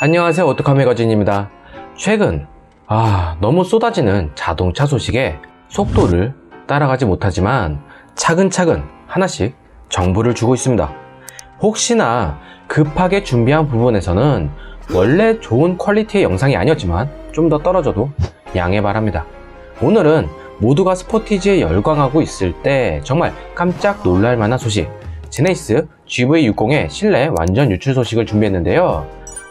안녕하세요. 오토카 매거진입니다. 최근 아 너무 쏟아지는 자동차 소식에 속도를 따라가지 못하지만 차근차근 하나씩 정보를 주고 있습니다. 혹시나 급하게 준비한 부분에서는 원래 좋은 퀄리티의 영상이 아니었지만 좀 더 떨어져도 양해 바랍니다. 오늘은 모두가 스포티지에 열광하고 있을 때 정말 깜짝 놀랄 만한 소식 제네시스 GV60의 실내 완전 유출 소식을 준비했는데요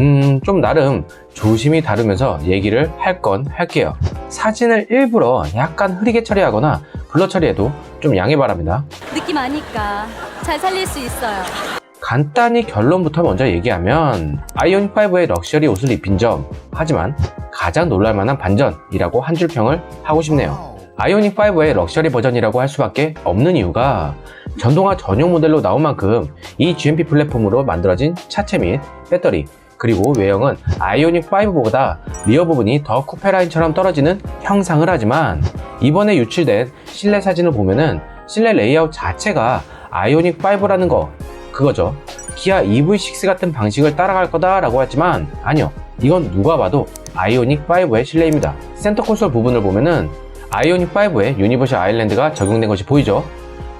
음, 좀 나름 조심히 다루면서 얘기를 할 건 할게요. 사진을 일부러 약간 흐리게 처리하거나 블러 처리해도 좀 양해 바랍니다. 느낌 아니까 잘 살릴 수 있어요. 간단히 결론부터 먼저 얘기하면 아이오닉5의 럭셔리 옷을 입힌 점, 하지만 가장 놀랄만한 반전이라고 한 줄 평을 하고 싶네요. 아이오닉 5의 럭셔리 버전이라고 할 수밖에 없는 이유가 전동화 전용 모델로 나온 만큼 이 GMP 플랫폼으로 만들어진 차체 및 배터리, 그리고 외형은 아이오닉 5보다 리어 부분이 더 쿠페라인처럼 떨어지는 형상을 하지만 이번에 유출된 실내 사진을 보면은 실내 레이아웃 자체가 아이오닉 5라는 거 그거죠. 기아 EV6 같은 방식을 따라갈 거다라고 했지만 아니요. 이건 누가 봐도 아이오닉 5의 실내입니다. 센터 콘솔 부분을 보면은 아이오닉 5의 유니버셜 아일랜드가 적용된 것이 보이죠.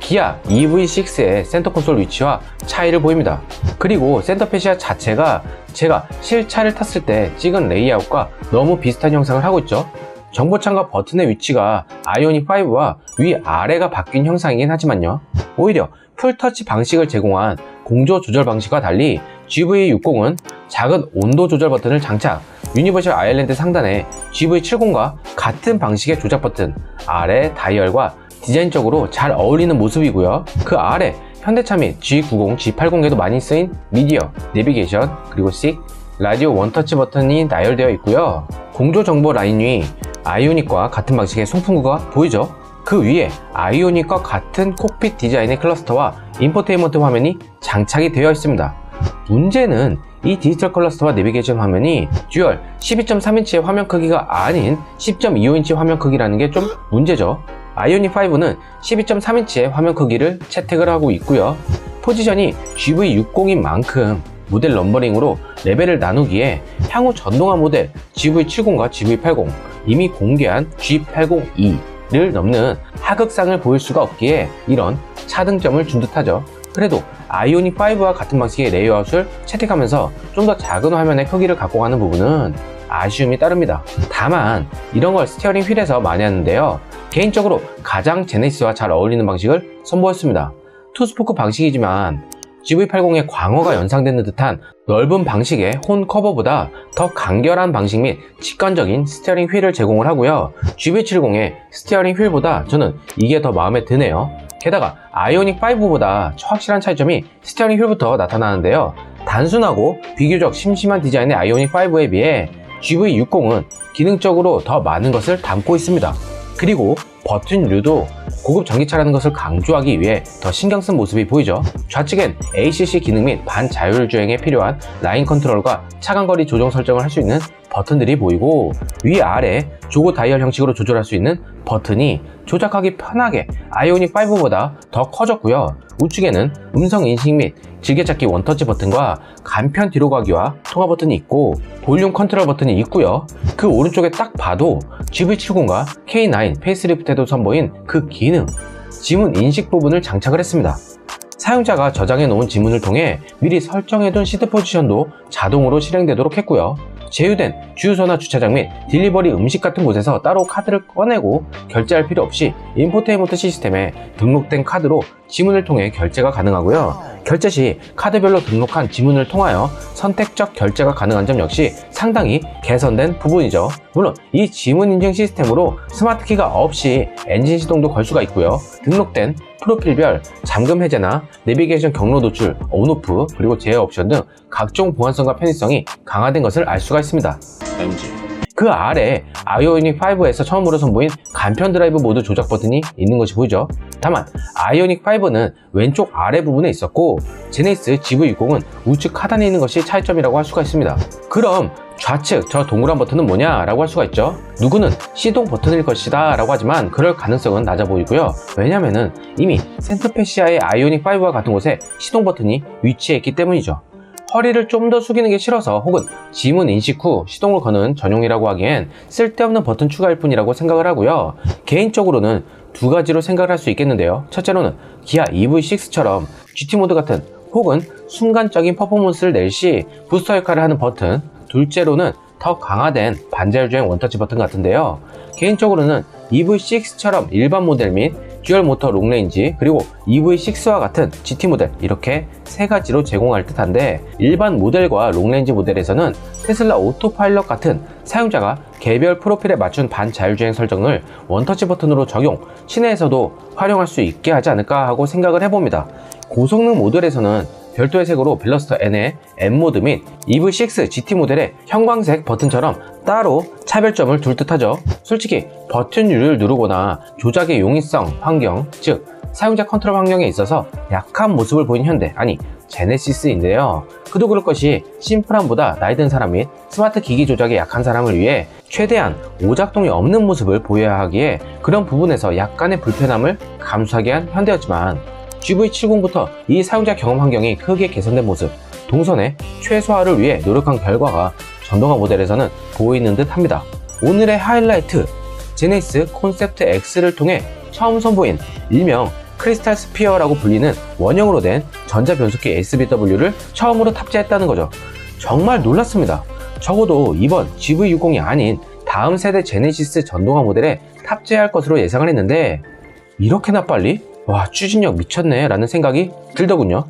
기아 EV6의 센터 콘솔 위치와 차이를 보입니다. 그리고 센터 페시아 자체가 제가 실차를 탔을 때 찍은 레이아웃과 너무 비슷한 형상을 하고 있죠. 정보창과 버튼의 위치가 아이오닉 5와 위아래가 바뀐 형상이긴 하지만요. 오히려 풀터치 방식을 제공한 공조 조절 방식과 달리 GV60은 작은 온도 조절 버튼을 장착, 유니버셜 아일랜드 상단에 GV70과 같은 방식의 조작 버튼, 아래 다이얼과 디자인적으로 잘 어울리는 모습이고요. 그 아래 현대차 및 G90, G80에도 많이 쓰인 미디어, 내비게이션, 그리고 식, 라디오 원터치 버튼이 나열되어 있고요. 공조 정보 라인 위 아이오닉과 같은 방식의 송풍구가 보이죠? 그 위에 아이오닉과 같은 콕핏 디자인의 클러스터와 인포테인먼트 화면이 장착이 되어 있습니다. 문제는 이 디지털 클러스터와 내비게이션 화면이 듀얼 12.3인치의 화면 크기가 아닌 10.25인치 화면 크기라는 게 좀 문제죠. 아이오닉 5는 12.3인치의 화면 크기를 채택을 하고 있고요. 포지션이 GV60인 만큼 모델 넘버링으로 레벨을 나누기에 향후 전동화 모델 GV70과 GV80 이미 공개한 G80E를 넘는 하극상을 보일 수가 없기에 이런 차등점을 준 듯하죠. 그래도 아이오닉 5와 같은 방식의 레이아웃을 채택하면서 좀 더 작은 화면의 크기를 갖고 가는 부분은 아쉬움이 따릅니다. 다만 이런 걸 스티어링 휠에서 많이 하는데요. 개인적으로 가장 제네시스와 잘 어울리는 방식을 선보였습니다. 투스포크 방식이지만 GV80의 광어가 연상되는 듯한 넓은 방식의 혼 커버보다 더 간결한 방식 및 직관적인 스티어링 휠을 제공을 하고요. GV70의 스티어링 휠보다 저는 이게 더 마음에 드네요. 게다가 아이오닉 5보다 확실한 차이점이 스티어링 휠부터 나타나는데요. 단순하고 비교적 심심한 디자인의 아이오닉 5에 비해 GV60은 기능적으로 더 많은 것을 담고 있습니다. 그리고 버튼류도 고급 전기차라는 것을 강조하기 위해 더 신경 쓴 모습이 보이죠. 좌측엔 ACC 기능 및 반자율 주행에 필요한 라인 컨트롤과 차간거리 조정 설정을 할 수 있는 버튼들이 보이고 위아래 조고 다이얼 형식으로 조절할 수 있는 버튼이 조작하기 편하게 아이오닉 5보다 더 커졌고요. 우측에는 음성 인식 및 즐겨찾기 원터치 버튼과 간편 뒤로 가기와 통화 버튼이 있고 볼륨 컨트롤 버튼이 있고요. 그 오른쪽에 딱 봐도 GV70과 K9 페이스리프트에도 선보인 그 기능, 지문 인식 부분을 장착을 했습니다. 사용자가 저장해 놓은 지문을 통해 미리 설정해 둔 시트 포지션도 자동으로 실행되도록 했고요. 제휴된 주유소나 주차장 및 딜리버리 음식 같은 곳에서 따로 카드를 꺼내고 결제할 필요 없이 인포테인먼트 시스템에 등록된 카드로 지문을 통해 결제가 가능하고요. 결제 시 카드별로 등록한 지문을 통하여 선택적 결제가 가능한 점 역시 상당히 개선된 부분이죠. 물론 이 지문 인증 시스템으로 스마트키가 없이 엔진 시동도 걸 수가 있고요. 등록된 프로필별 잠금 해제나 내비게이션 경로 노출, 온오프, 그리고 제어 옵션 등 각종 보안성과 편의성이 강화된 것을 알 수가 있습니다. 그 아래 아이오닉 5에서 처음으로 선보인 간편 드라이브 모드 조작 버튼이 있는 것이 보이죠. 다만 아이오닉 5는 왼쪽 아래 부분에 있었고 제네시스 GV60은 우측 하단에 있는 것이 차이점이라고 할 수가 있습니다. 그럼 좌측 저 동그란 버튼은 뭐냐 라고 할 수가 있죠. 누구는 시동 버튼일 것이다 라고 하지만 그럴 가능성은 낮아 보이고요. 왜냐면은 이미 센터페시아의 아이오닉 5와 같은 곳에 시동 버튼이 위치해 있기 때문이죠. 허리를 좀 더 숙이는 게 싫어서 혹은 지문 인식 후 시동을 거는 전용이라고 하기엔 쓸데없는 버튼 추가일 뿐이라고 생각을 하고요. 개인적으로는 두 가지로 생각을 할 수 있겠는데요. 첫째로는 기아 EV6처럼 GT 모드 같은 혹은 순간적인 퍼포먼스를 낼 시 부스터 역할을 하는 버튼 둘째로는 더 강화된 반자율주행 원터치 버튼 같은데요. 개인적으로는 EV6처럼 일반 모델 및 듀얼 모터 롱레인지 그리고 EV6와 같은 GT 모델 이렇게 세 가지로 제공할 듯한데 일반 모델과 롱레인지 모델에서는 테슬라 오토파일럿 같은 사용자가 개별 프로필에 맞춘 반자율주행 설정을 원터치 버튼으로 적용 시내에서도 활용할 수 있게 하지 않을까 하고 생각을 해봅니다. 고성능 모델에서는 별도의 색으로 빌러스터 N의 M 모드 및 EV6 GT 모델의 형광색 버튼처럼 따로 차별점을 둘 듯하죠. 솔직히 버튼류를 누르거나 조작의 용이성 환경, 즉 사용자 컨트롤 환경에 있어서 약한 모습을 보인 현대, 아니 제네시스인데요. 그도 그럴 것이 심플함보다 나이 든 사람 및 스마트 기기 조작에 약한 사람을 위해 최대한 오작동이 없는 모습을 보여야 하기에 그런 부분에서 약간의 불편함을 감수하게 한 현대였지만 GV70부터 이 사용자 경험 환경이 크게 개선된 모습, 동선의 최소화를 위해 노력한 결과가 전동화 모델에서는 보이는 듯 합니다. 오늘의 하이라이트, 제네시스 콘셉트 X를 통해 처음 선보인 일명 크리스탈 스피어라고 불리는 원형으로 된 전자 변속기 SBW를 처음으로 탑재했다는 거죠. 정말 놀랐습니다. 적어도 이번 GV60이 아닌 다음 세대 제네시스 전동화 모델에 탑재할 것으로 예상을 했는데 이렇게나 빨리? 와 추진력 미쳤네 라는 생각이 들더군요.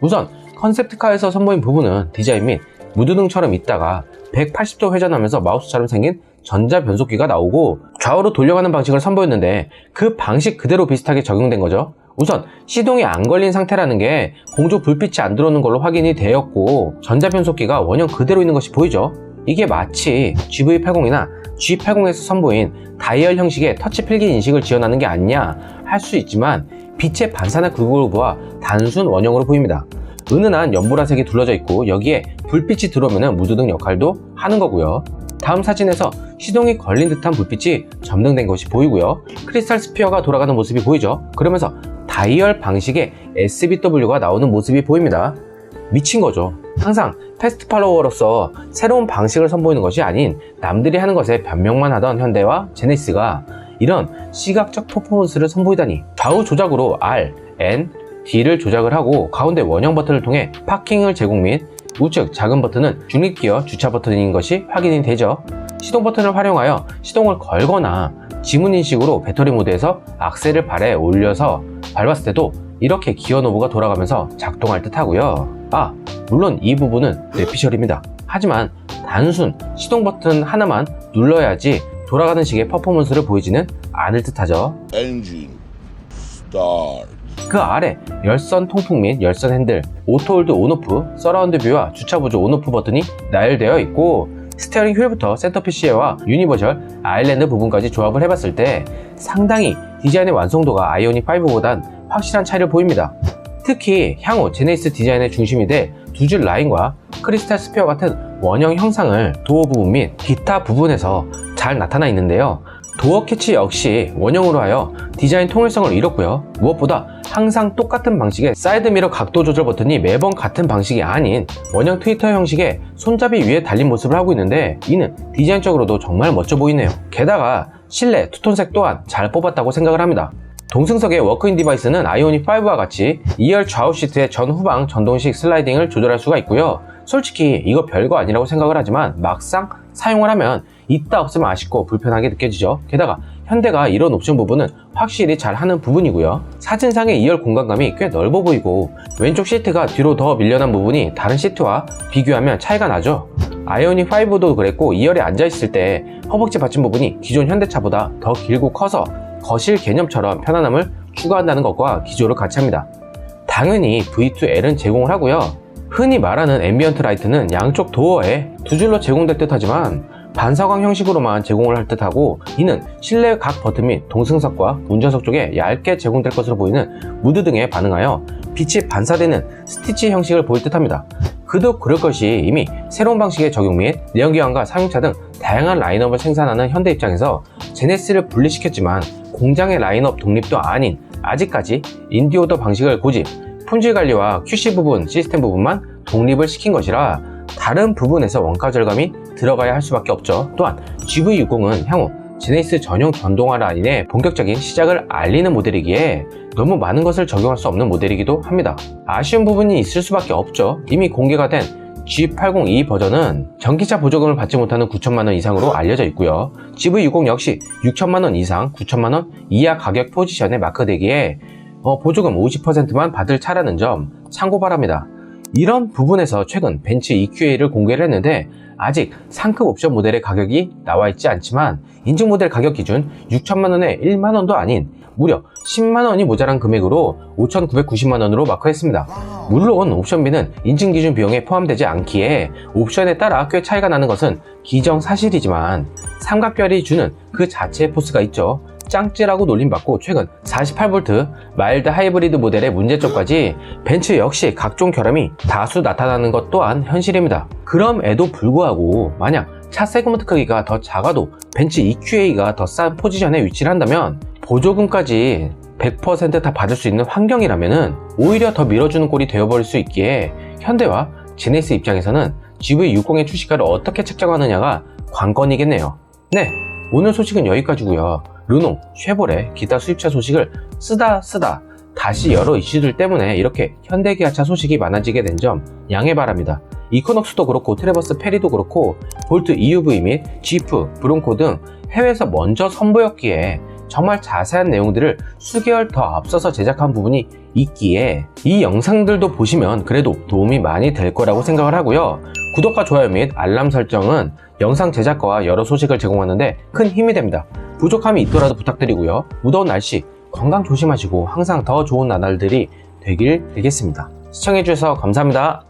우선 컨셉트카에서 선보인 부분은 디자인 및 무드등처럼 있다가 180도 회전하면서 마우스처럼 생긴 전자 변속기가 나오고 좌우로 돌려가는 방식을 선보였는데 그 방식 그대로 비슷하게 적용된 거죠. 우선 시동이 안 걸린 상태라는 게 공조 불빛이 안 들어오는 걸로 확인이 되었고 전자 변속기가 원형 그대로 있는 것이 보이죠. 이게 마치 GV80이나 G80에서 선보인 다이얼 형식의 터치 필기 인식을 지원하는 게 아니냐 할 수 있지만 빛의 반사나 굴곡과 단순 원형으로 보입니다. 은은한 연보라색이 둘러져 있고 여기에 불빛이 들어오면 무드등 역할도 하는 거고요. 다음 사진에서 시동이 걸린 듯한 불빛이 점등된 것이 보이고요. 크리스탈 스피어가 돌아가는 모습이 보이죠. 그러면서 다이얼 방식의 SBW가 나오는 모습이 보입니다. 미친 거죠. 항상 패스트 팔로워로서 새로운 방식을 선보이는 것이 아닌 남들이 하는 것에 변명만 하던 현대와 제네시스가 이런 시각적 퍼포먼스를 선보이다니 좌우 조작으로 R, N, D를 조작을 하고 가운데 원형 버튼을 통해 파킹을 제공 및 우측 작은 버튼은 중립기어 주차 버튼인 것이 확인이 되죠. 시동 버튼을 활용하여 시동을 걸거나 지문 인식으로 배터리 모드에서 악셀을 발에 올려서 밟았을 때도 이렇게 기어 노브가 돌아가면서 작동할 듯 하고요. 아, 물론 이 부분은 뇌피셜입니다. 하지만 단순 시동 버튼 하나만 눌러야지 돌아가는 식의 퍼포먼스를 보이지는 않을 듯 하죠. 그 아래 열선 통풍 및 열선 핸들, 오토홀드 온오프, 서라운드 뷰와 주차 보조 온오프 버튼이 나열되어 있고 스티어링 휠부터 센터피시에와 유니버셜 아일랜드 부분까지 조합을 해봤을 때 상당히 디자인의 완성도가 아이오닉 5보단 확실한 차이를 보입니다. 특히 향후 제네시스 디자인의 중심이 될 두 줄 라인과 크리스탈 스피어 같은 원형 형상을 도어 부분 및 기타 부분에서 잘 나타나 있는데요. 도어 캐치 역시 원형으로 하여 디자인 통일성을 잃었고요. 무엇보다 항상 똑같은 방식의 사이드 미러 각도 조절 버튼이 매번 같은 방식이 아닌 원형 트위터 형식의 손잡이 위에 달린 모습을 하고 있는데 이는 디자인적으로도 정말 멋져 보이네요. 게다가 실내 투톤색 또한 잘 뽑았다고 생각을 합니다. 동승석의 워크인 디바이스는 아이오닉 5와 같이 2열 좌우 시트의 전 후방 전동식 슬라이딩을 조절할 수가 있고요. 솔직히 이거 별거 아니라고 생각을 하지만 막상 사용을 하면 있다 없으면 아쉽고 불편하게 느껴지죠. 게다가 현대가 이런 옵션 부분은 확실히 잘 하는 부분이고요. 사진상의 2열 공간감이 꽤 넓어 보이고 왼쪽 시트가 뒤로 더 밀려난 부분이 다른 시트와 비교하면 차이가 나죠. 아이오닉 5도 그랬고 2열에 앉아있을 때 허벅지 받침 부분이 기존 현대차보다 더 길고 커서 거실 개념처럼 편안함을 추가한다는 것과 기조를 같이 합니다. 당연히 V2L은 제공을 하고요. 흔히 말하는 앰비언트 라이트는 양쪽 도어에 두 줄로 제공될 듯 하지만 반사광 형식으로만 제공을 할 듯하고 이는 실내 각 버튼 및 동승석과 운전석 쪽에 얇게 제공될 것으로 보이는 무드 등에 반응하여 빛이 반사되는 스티치 형식을 보일 듯합니다. 그도 그럴 것이 이미 새로운 방식의 적용 및 내연기관과 상용차 등 다양한 라인업을 생산하는 현대 입장에서 제네시스를 분리시켰지만 공장의 라인업 독립도 아닌 아직까지 인디오더 방식을 고집, 품질 관리와 QC 부분, 시스템 부분만 독립을 시킨 것이라 다른 부분에서 원가 절감이 들어가야 할 수밖에 없죠. 또한 GV60은 향후 제네시스 전용 전동화 라인의 본격적인 시작을 알리는 모델이기에 너무 많은 것을 적용할 수 없는 모델이기도 합니다. 아쉬운 부분이 있을 수밖에 없죠. 이미 공개가 된 G80E 버전은 전기차 보조금을 받지 못하는 9천만원 이상으로 알려져 있고요. GV60 역시 6천만원 이상, 9천만원 이하 가격 포지션에 마크되기에 어, 보조금 50%만 받을 차라는 점 참고 바랍니다. 이런 부분에서 최근 벤츠 EQA를 공개를 했는데 아직 상급 옵션 모델의 가격이 나와 있지 않지만 인증 모델 가격 기준 6천만원에 1만원도 아닌 무려 10만원이 모자란 금액으로 5,990만원으로 마크했습니다. 물론 옵션비는 인증 기준 비용에 포함되지 않기에 옵션에 따라 꽤 차이가 나는 것은 기정사실이지만 삼각별이 주는 그 자체의 포스가 있죠. 짱찌라고 놀림받고 최근 48V 마일드 하이브리드 모델의 문제점까지 벤츠 역시 각종 결함이 다수 나타나는 것 또한 현실입니다. 그럼에도 불구하고 만약 차 세그먼트 크기가 더 작아도 벤츠 EQA가 더 싼 포지션에 위치를 한다면 보조금까지 100%다 받을 수 있는 환경이라면 오히려 더 밀어주는 꼴이 되어버릴 수 있기에 현대와 제네시스 입장에서는 GV60의 출시가를 어떻게 책정하느냐가 관건이겠네요. 네, 오늘 소식은 여기까지고요. 르노, 쉐보레, 기타 수입차 소식을 쓰다 쓰다 다시 여러 이슈들 때문에 이렇게 현대기아차 소식이 많아지게 된 점 양해 바랍니다. 이코녹스도 그렇고 트레버스 페리도 그렇고 볼트 EUV 및 지프, 브론코 등 해외에서 먼저 선보였기에 정말 자세한 내용들을 수개월 더 앞서서 제작한 부분이 있기에 이 영상들도 보시면 그래도 도움이 많이 될 거라고 생각을 하고요. 구독과 좋아요 및 알람 설정은 영상 제작과와 여러 소식을 제공하는데 큰 힘이 됩니다. 부족함이 있더라도 부탁드리고요. 무더운 날씨 건강 조심하시고 항상 더 좋은 나날들이 되길 빌겠습니다. 시청해주셔서 감사합니다.